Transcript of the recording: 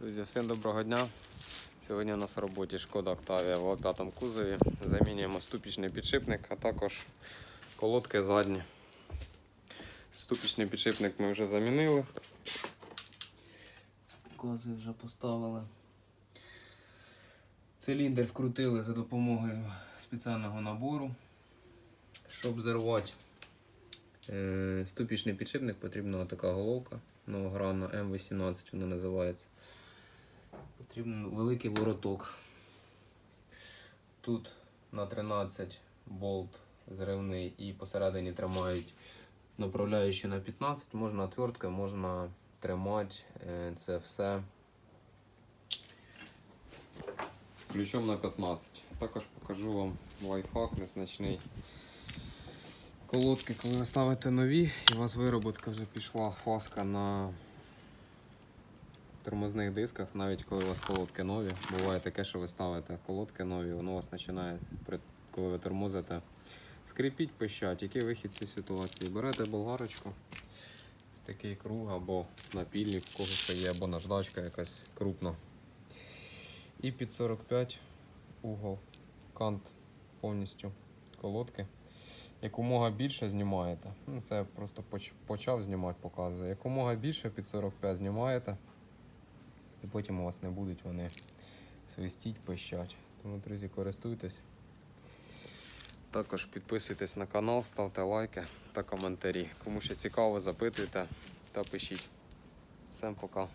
Друзі, всім доброго дня. Сьогодні у нас в роботі шкода Octavia в лопатому кузові. Замінюємо ступічний підшипник, а також колодки задні. Ступічний підшипник ми вже замінили. Кози вже поставили. Циліндр вкрутили за допомогою спеціального набору. Щоб зірвати е, ступічний підшипник, потрібна така головка новогранна М18 вона називається. Потрібен великий вороток. Тут на 13 болт зривний і посередині тримають направляючи на 15, можна отверткою, можна тримати е, це все ключом на 15. Також покажу вам лайфхак незначний. Колодки, коли ви ставите нові, і у вас вироботка вже пішла фаска на тормозних дисках, навіть коли у вас колодки нові. Буває таке, що ви ставите колодки нові, воно у вас починає, коли ви тормозите, скрипіть, пищать. Який вихід з цієї ситуації? Берете болгарочку, ось такий круг або напільник, в когось є, або наждачка якась крупна. І під 45 угол, кант повністю колодки. Якомога більше знімаєте. Ну, це я просто почав знімати, показую. Якомога більше під 45 знімаєте. І потім у вас не будуть вони свистіть, пищать. Тому, друзі, користуйтесь. Також підписуйтесь на канал, ставте лайки та коментарі. Кому ще цікаво, запитуйте та пишіть. Всім пока.